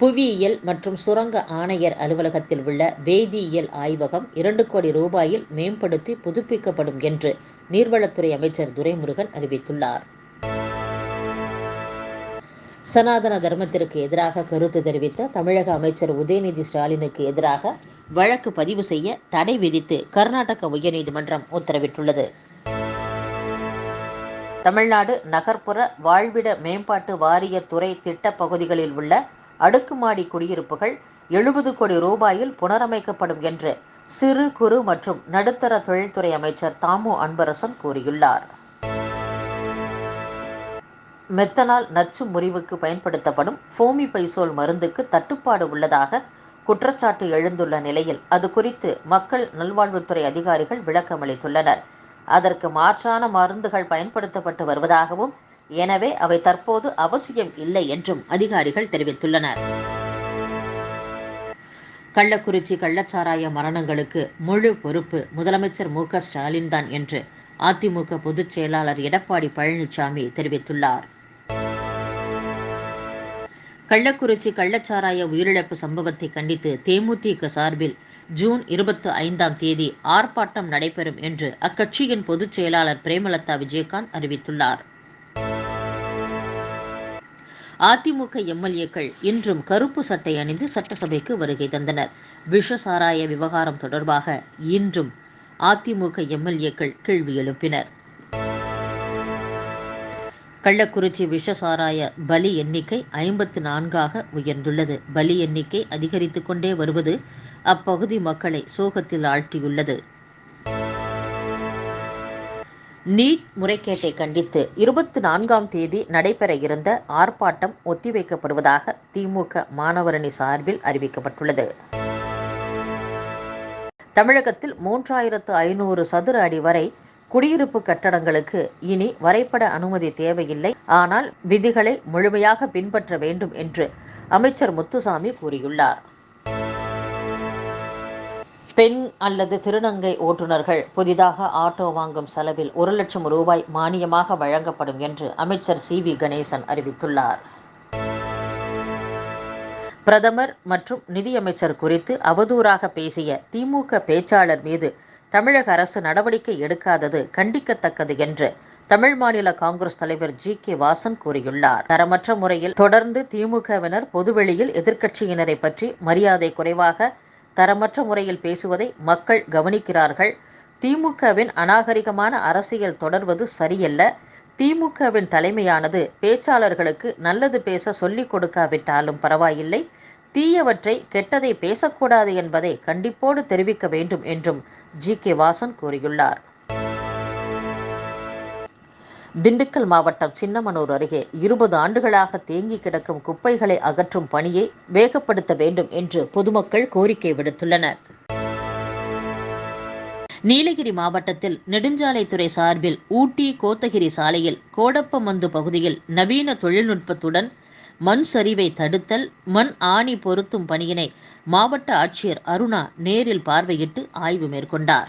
புவியியல் மற்றும் சுரங்க ஆணையர் அலுவலகத்தில் உள்ள வேதியியல் ஆய்வகம் இரண்டு கோடி ரூபாயில் மேம்படுத்தி புதுப்பிக்கப்படும் என்று நீர்வளத்துறை அமைச்சர் துரைமுருகன் அறிவித்துள்ளார். சனாதன தர்மத்திற்கு எதிராக கருத்து தெரிவித்த தமிழக அமைச்சர் உதயநிதி ஸ்டாலினுக்கு எதிராக வழக்கு பதிவு செய்ய தடை விதித்து கர்நாடக உயர்நீதிமன்றம் உத்தரவிட்டுள்ளது. தமிழ்நாடு நகர்ப்புற வாழ்விட மேம்பாட்டு வாரிய துறை திட்ட பகுதிகளில் உள்ள அடுக்குமாடி குடியிருப்புகள் எழுபது கோடி ரூபாயில் புனரமைக்கப்படும் என்று சிறு குறு மற்றும் நடுத்தர தொழில்துறை அமைச்சர் தாமு அன்பரசன் கூறியுள்ளார். மெத்தனால் நச்சு முறிவுக்கு பயன்படுத்தப்படும் ஃபோமி பைசோல் மருந்துக்கு தட்டுப்பாடு உள்ளதாக குற்றச்சாட்டு எழுந்துள்ள நிலையில் அது குறித்து மக்கள் நல்வாழ்வுத்துறை அதிகாரிகள் விளக்கமளித்துள்ளனர். அதற்கு மாற்றான மருந்துகள் பயன்படுத்தப்பட்டு வருவதாகவும் எனவே அவை தற்போது அவசியம் இல்லை என்றும் அதிகாரிகள் தெரிவித்துள்ளனர். கள்ளக்குறிச்சி கள்ளச்சாராய மரணங்களுக்கு முழு பொறுப்பு முதலமைச்சர் மு க ஸ்டாலின் தான் என்று அதிமுக பொதுச் செயலாளர் எடப்பாடி பழனிசாமி தெரிவித்துள்ளார். கள்ளக்குறிச்சி கள்ளச்சாராய உயிரிழப்பு சம்பவத்தை கண்டித்து தேமுதிக சார்பில் ஜூன் இருபத்தி ஐந்தாம் தேதி ஆர்ப்பாட்டம் நடைபெறும் என்று அக்கட்சியின் பொதுச் செயலாளர் பிரேமலதா விஜயகாந்த் அறிவித்துள்ளார். அதிமுக எம்எல்ஏக்கள் இன்றும் கருப்பு சட்டை அணிந்து சட்டசபைக்கு வருகை தந்தனர். விஷ சாராய விவகாரம் தொடர்பாக இன்றும் அதிமுக எம்எல்ஏக்கள் கேள்வி எழுப்பினர். கள்ளக்குறிச்சி விஷ சாராய பலி எண்ணிக்கை ஐம்பத்து நான்காக உயர்ந்துள்ளது. பலி எண்ணிக்கை அதிகரித்து கொண்டே வருவது அப்பகுதி மக்களை சோகத்தில் ஆழ்த்தியுள்ளது. நீட் முறைகேட்டை கண்டித்து இருபத்தி நான்காம் தேதி நடைபெற இருந்த ஆர்ப்பாட்டம் ஒத்திவைக்கப்படுவதாக திமுக மாணவரணி சார்பில் அறிவிக்கப்பட்டுள்ளது. தமிழகத்தில் மூன்றாயிரத்து ஐநூறு சதுர அடி வரை குடியிருப்பு கட்டடங்களுக்கு இனி வரைபட அனுமதி தேவையில்லை. ஆனால் விதிகளை முழுமையாக பின்பற்ற வேண்டும் என்று அமைச்சர் முத்துசாமி கூறியுள்ளார். பெண் அல்லது திருநங்கை ஓட்டுநர்கள் புதிதாக ஆட்டோ வாங்கும் செலவில் ஒரு லட்சம் ரூபாய் மானியமாக வழங்கப்படும் என்று அமைச்சர் சி வி கணேசன் அறிவித்துள்ளார். பிரதமர் மற்றும் நிதியமைச்சர் குறித்து அவதூறாக பேசிய திமுக பேச்சாளர் மீது தமிழக அரசு நடவடிக்கை எடுக்காதது கண்டிக்கத்தக்கது என்று தமிழ் மாநில காங்கிரஸ் தலைவர் ஜி கே வாசன் கூறியுள்ளார். தரமற்ற முறையில் தொடர்ந்து திமுகவினர் பொதுவெளியில் எதிர்க்கட்சியினரை பற்றி மரியாதை குறைவாக தரமற்ற முறையில் பேசுவதை மக்கள் கவனிக்கிறார்கள். திமுகவின் அநாகரிகமான அரசியல் தொடர்வது சரியல்ல. திமுகவின் தலைமையானது பேச்சாளர்களுக்கு நல்லது பேச சொல்லிக் கொடுக்காவிட்டாலும் பரவாயில்லை. தீயவற்றை கெட்டதை பேசக்கூடாது என்பதை கண்டிப்போடு தெரிவிக்க வேண்டும் என்றும் ஜி கே வாசன் கூறியுள்ளார். திண்டுக்கல் மாவட்டம் சின்னமனூர் அருகே இருபது ஆண்டுகளாக தேங்கி கிடக்கும் குப்பைகளை அகற்றும் பணியை வேகப்படுத்த வேண்டும் என்று பொதுமக்கள் கோரிக்கை விடுத்துள்ளனர். நீலகிரி மாவட்டத்தில் நெடுஞ்சாலைத்துறை சார்பில் ஊட்டி கோத்தகிரி சாலையில் கோடப்பமந்து பகுதியில் நவீன தொழில்நுட்பத்துடன் மண் சரிவை தடுத்தல் மண் ஆணி பொருத்தும் பணியினை மாவட்ட ஆட்சியர் அருணா நேரில் பார்வையிட்டு ஆய்வு மேற்கொண்டார்.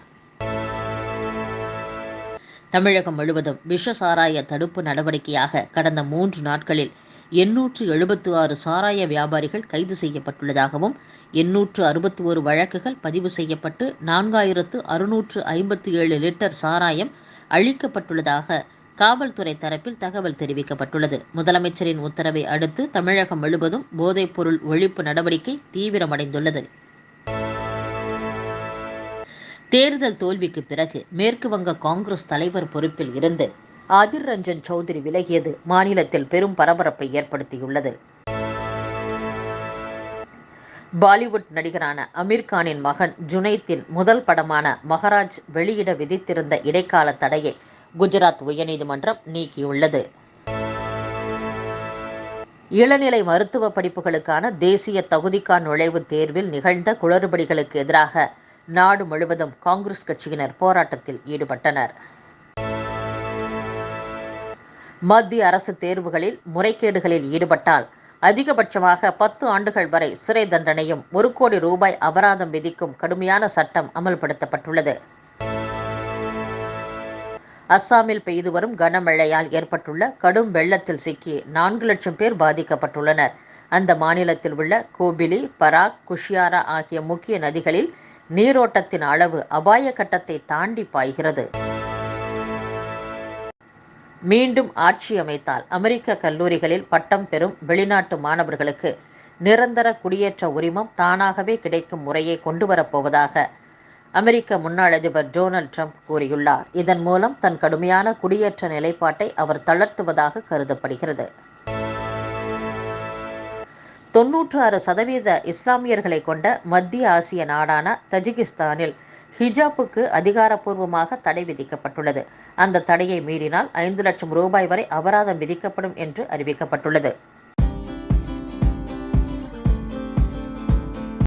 தமிழகம் முழுவதும் விஷ சாராய தடுப்பு நடவடிக்கையாக கடந்த மூன்று நாட்களில் எண்ணூற்று எழுபத்து ஆறு சாராய வியாபாரிகள் கைது செய்யப்பட்டுள்ளதாகவும் எண்ணூற்று அறுபத்தி ஒரு வழக்குகள் பதிவு செய்யப்பட்டு நான்காயிரத்து அறுநூற்று ஐம்பத்தி ஏழு லிட்டர் சாராயம் அழிக்கப்பட்டுள்ளதாக காவல்துறை தரப்பில் தகவல் தெரிவிக்கப்பட்டுள்ளது. முதலமைச்சரின் உத்தரவை அடுத்து தமிழகம் முழுவதும் போதைப்பொருள் ஒழிப்பு நடவடிக்கை தீவிரமடைந்துள்ளது. தேர்தல் தோல்விக்கு பிறகு மேற்கு வங்க காங்கிரஸ் தலைவர் பொறுப்பில் இருந்து அதிர் ரஞ்சன் சௌத்ரி விலகியது மாநிலத்தில் பெரும் பரபரப்பை ஏற்படுத்தியுள்ளது. பாலிவுட் நடிகரான அமீர் கானின் மகன் ஜுனைத்தின் முதல் படமான மகராஜ் வெளியிட விதித்திருந்த இடைக்கால தடையை குஜராத் உயர்நீதிமன்றம் நீக்கியுள்ளது. இளநிலை மருத்துவ படிப்புகளுக்கான தேசிய தகுதிக்கான் நுழைவுத் தேர்வில் நிகழ்ந்த குளறுபடிகளுக்கு எதிராக நாடு முழுவதும் காங்கிரஸ் கட்சியினர் போராட்டத்தில் ஈடுபட்டனர். மத்திய அரசு தேர்வுகளில் முறைகேடுகளில் ஈடுபட்டால் அதிகபட்சமாக பத்து ஆண்டுகள் வரை சிறை தண்டனையும் ஒரு கோடி ரூபாய் அபராதம் விதிக்கும் கடுமையான சட்டம் அமல்படுத்தப்பட்டுள்ளது. அஸ்ஸாமில் பெய்து வரும் கனமழையால் ஏற்பட்டுள்ள கடும் வெள்ளத்தில் சிக்கி நான்கு லட்சம் பேர் பாதிக்கப்பட்டுள்ளனர். அந்த மாநிலத்தில் உள்ள கோபிலி பராக் குஷியாரா ஆகிய முக்கிய நதிகளில் நீரோட்டத்தின் அளவு அபாய கட்டத்தை தாண்டி பாய்கிறது. மீண்டும் ஆட்சி அமைத்தால் அமெரிக்க கல்லூரிகளில் பட்டம் பெறும் வெளிநாட்டு மாணவர்களுக்கு நிரந்தர குடியேற்ற உரிமம் தானாகவே கிடைக்கும் முறையை கொண்டு வரப்போவதாக அமெரிக்க முன்னாள் அதிபர் டொனால்ட் ட்ரம்ப் கூறியுள்ளார். இதன் மூலம் தன் கடுமையான குடியேற்ற நிலைப்பாட்டை அவர் தளர்த்துவதாக கருதப்படுகிறது. தொன்னூற்று ஆறு சதவீத இஸ்லாமியர்களை கொண்ட மத்திய ஆசிய நாடான தஜிகிஸ்தானில் ஹிஜாப்புக்கு அதிகாரப்பூர்வமாக தடை விதிக்கப்பட்டுள்ளது. அந்த தடையை மீறினால் ஐந்து லட்சம் ரூபாய் வரை அபராதம் விதிக்கப்படும் என்று அறிவிக்கப்பட்டுள்ளது.